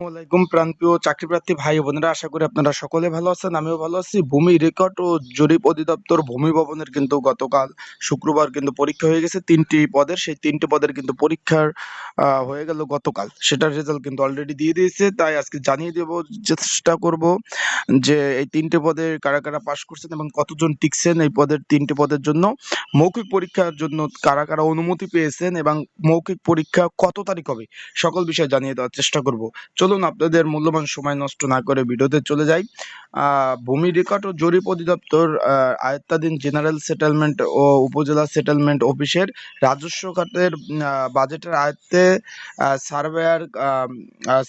আসসালামাইকুম প্রাণপ্রিয় ভাই বোনেরা, আশা করি আপনারা সকলে ভালো আছেন, আমিও ভালো আছি। ভূমি রেকর্ড ও জরিপ অধিদপ্তর ভূমি ভবনের কিন্তু গতকাল শুক্রবার কিন্তু পরীক্ষা হয়ে গেছে, তিনটি পদের, সেই তিনটি পদের কিন্তু পরীক্ষার হয়ে গেল গতকাল। সেটার রেজাল্ট কিন্তু অলরেডি দিয়ে দিয়েছে, তাই আজকে জানিয়ে দেব, চেষ্টা করব যে এই তিনটে পদে কারা কারা পাশ করছেন এবং কতজন টিকছেন এই পদের, তিনটি পদের জন্য। মৌখিক পরীক্ষার জন্য কারা কারা অনুমতি পেয়েছেন এবং মৌখিক পরীক্ষা কত তারিখ হবে, সকল বিষয় জানিয়ে দেওয়ার চেষ্টা করব। চলুন, আপনাদের মূল্যবান সময় নষ্ট না করে ভিডিওতে চলে যাই। ভূমি রেকর্ড ও জরিপ অধিদপ্তর আয়ত্তাধীন জেনারেল সেটেলমেন্ট ও উপজেলা সেটেলমেন্ট অফিসের রাজস্ব খাতের বাজেটের আয়ত্তে surveyor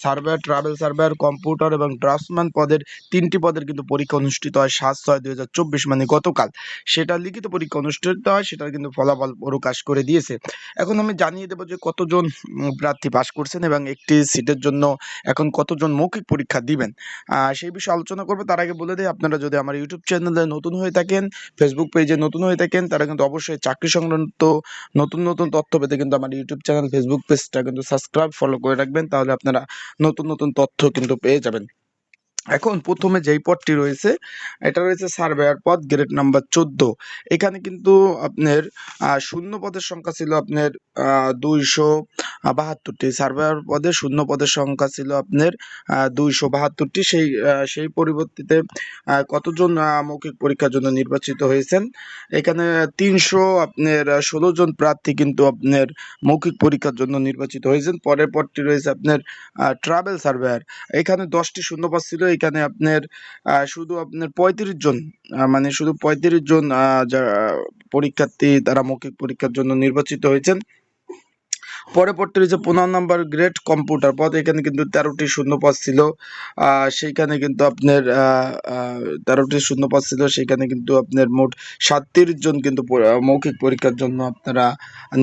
surveyor, travel surveyor, computer এবং ড্রাফটসম্যান পদের তিনটি পদের কিন্তু পরীক্ষা অনুষ্ঠিত হয় সাত ছয় দুই হাজার চব্বিশ মানে গতকাল। সেটা লিখিত পরীক্ষা অনুষ্ঠিত হয়, সেটার কিন্তু ফলাফল প্রকাশ করে দিয়েছে। এখন আমি জানিয়ে দেবো যে কতজন প্রার্থী পাশ করছেন এবং একটি সিটের জন্য এখন কতজন মৌখিক পরীক্ষা দিবেন? সেই বিষয়ে আলোচনা করব। তার আগে বলে দিই, আপনারা যদি আমার ইউটিউব চ্যানেলে নতুন হয়ে থাকেন ফেসবুক পেজে নতুন হয়ে থাকেন, তারা কিন্তু অবশ্যই চাকরি সংক্রান্ত নতুন নতুন তথ্য পেতে কিন্তু আমার ইউটিউব চ্যানেল ফেসবুক পেজটা কিন্তু সাবস্ক্রাইব ফলো করে রাখবেন। তাহলে আপনারা নতুন নতুন তথ্য কিন্তু পেয়ে যাবেন। এখন প্রথমে যেই পদটি রয়েছে, এটা রয়েছে সার্ভেয়ার পদ গ্রেড নাম্বার চোদ্দ। এখানে কিন্তু আপনার শূন্য পদের সংখ্যা ছিল আপনার দুইশো বাহাত্তরটি। সার্ভেয়ার পদে শূন্য পদের সংখ্যা ছিল আপনার দুইশো বাহাত্তরটি। সেই সেই পরিবর্তিতে কতজন মৌখিক পরীক্ষার জন্য নির্বাচিত হয়েছেন? এখানে তিনশো আপনার, ষোলো জন প্রার্থী কিন্তু আপনার মৌখিক পরীক্ষার জন্য নির্বাচিত হয়েছেন। পরের পদটি রয়েছে আপনার ট্রাভেল সার্ভেয়ার এখানে দশটি শূন্যপদ ছিল এখানে আপনার শুধু আপনার পঁয়ত্রিশ জন মানে শুধু পঁয়ত্রিশ জন পরীক্ষার্থী তারা মৌখিক পরীক্ষার জন্য নির্বাচিত হয়েছেন। পরে পড়তে রয়েছে পনেরো নাম্বার গ্রেড কম্পিউটার পদ এখানে কিন্তু তেরোটি শূন্য পদ ছিল। সেইখানে কিন্তু আপনার তেরোটি শূন্য পদ ছিল সেখানে কিন্তু আপনার মোট সাতত্রিশ জন কিন্তু মৌখিক পরীক্ষার জন্য আপনারা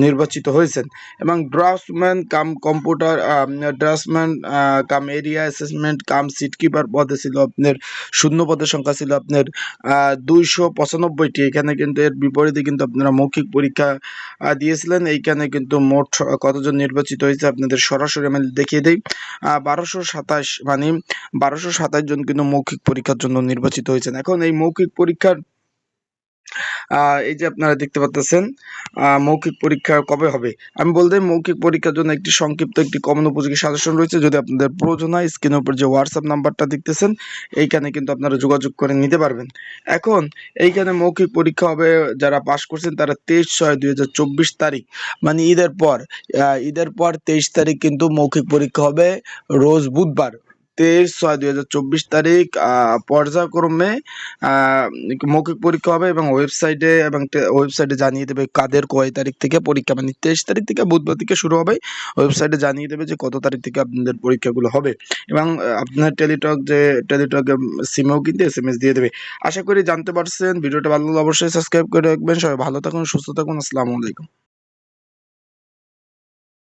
নির্বাচিত হয়েছেন। এবং draftsman cum computer draftsman cum area assessment cum seat keeper পদে ছিল আপনার, শূন্য পদের সংখ্যা ছিল আপনার দুইশো পঁচানব্বইটি। এখানে কিন্তু এর বিপরীতে কিন্তু আপনারা মৌখিক পরীক্ষা দিয়েছিলেন। এইখানে কিন্তু মোট কতজন নির্বাচিত হয়েছে আপনাদের সরাসরি আমি দেখিয়ে দিই। বারোশো সাতাশ মানে বারোশো সাতাশ জন কিন্তু মৌখিক পরীক্ষার জন্য নির্বাচিত হয়েছেন। এখন এই মৌখিক পরীক্ষার এই যে আপনারা দেখতে পাচ্ছেন মৌখিক পরীক্ষা কবে হবে? আমি বলতে মৌখিক পরীক্ষার জন্য একটি সংক্ষিপ্ত একটি কমন উপযোগী সাজেশন রয়েছে। যদি আপনাদের প্রয়োজন হয় স্ক্রিনের উপর যে হোয়াটসঅ্যাপ নাম্বারটা দেখতেছেন, এইখানে কিন্তু আপনারা যোগাযোগ করে নিতে পারবেন। এখন, এইখানে মৌখিক পরীক্ষা হবে যারা পাশ করছেন, তারা তেইশ ছয় দুই তারিখ। মানে ঈদের পর ঈদের পর তেইশ তারিখ কিন্তু মৌখিক পরীক্ষা হবে রোজ বুধবার। তেইশ ছয় দুই হাজার চব্বিশ তারিখ পর্যায়ক্রমে মৌখিক পরীক্ষা হবে এবং ওয়েবসাইটে এবং ওয়েবসাইটে জানিয়ে দেবে কাদের কয় তারিখ থেকে পরীক্ষা মানে তেইশ তারিখ থেকে বুধবার থেকে শুরু হবে। ওয়েবসাইটে জানিয়ে দেবে যে কত তারিখ থেকে আপনাদের পরীক্ষাগুলো হবে। এবং আপনার টেলিটক যে টেলিটক সিমেও কিন্তু এস এম এস দিয়ে দেবে। আশা করি জানতে পারছেন। ভিডিওটা ভালো অবশ্যই সাবস্ক্রাইব করে রাখবেন। সবাই ভালো থাকুন, সুস্থ থাকুন। আসসালামু আলাইকুম।